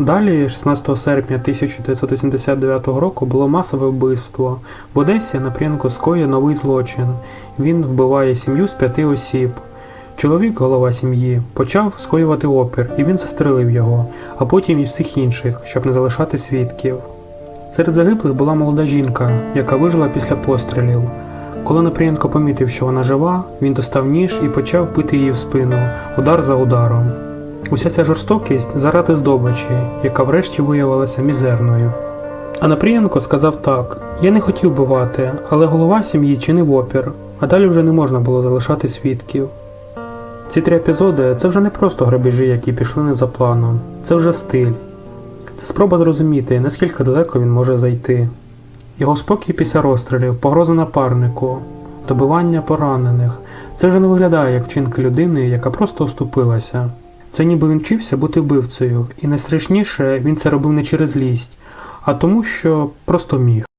Далі, 16 серпня 1989 року, було масове вбивство. В Одесі Напрієнко скоює новий злочин. Він вбиває сім'ю з п'яти осіб. Чоловік, голова сім'ї, почав скоювати опір, і він застрелив його, а потім і всіх інших, щоб не залишати свідків. Серед загиблих була молода жінка, яка вижила після пострілів. Коли Напрієнко помітив, що вона жива, він достав ніж і почав бити її в спину, удар за ударом. Уся ця жорстокість заради здобичі, яка врешті виявилася мізерною. А Напрієнко сказав так: Я не хотів бивати, але голова сім'ї чинив опір, а далі вже не можна було залишати свідків. Ці три епізоди це вже не просто грабежі, які пішли не за планом, це вже стиль. Це спроба зрозуміти, наскільки далеко він може зайти. Його спокій після розстрілів, погроза напарнику, добивання поранених. Це вже не виглядає як вчинки людини, яка просто оступилася. Це ніби він вчився бути вбивцею, і найстрашніше він це робив не через лість, а тому, що просто міг.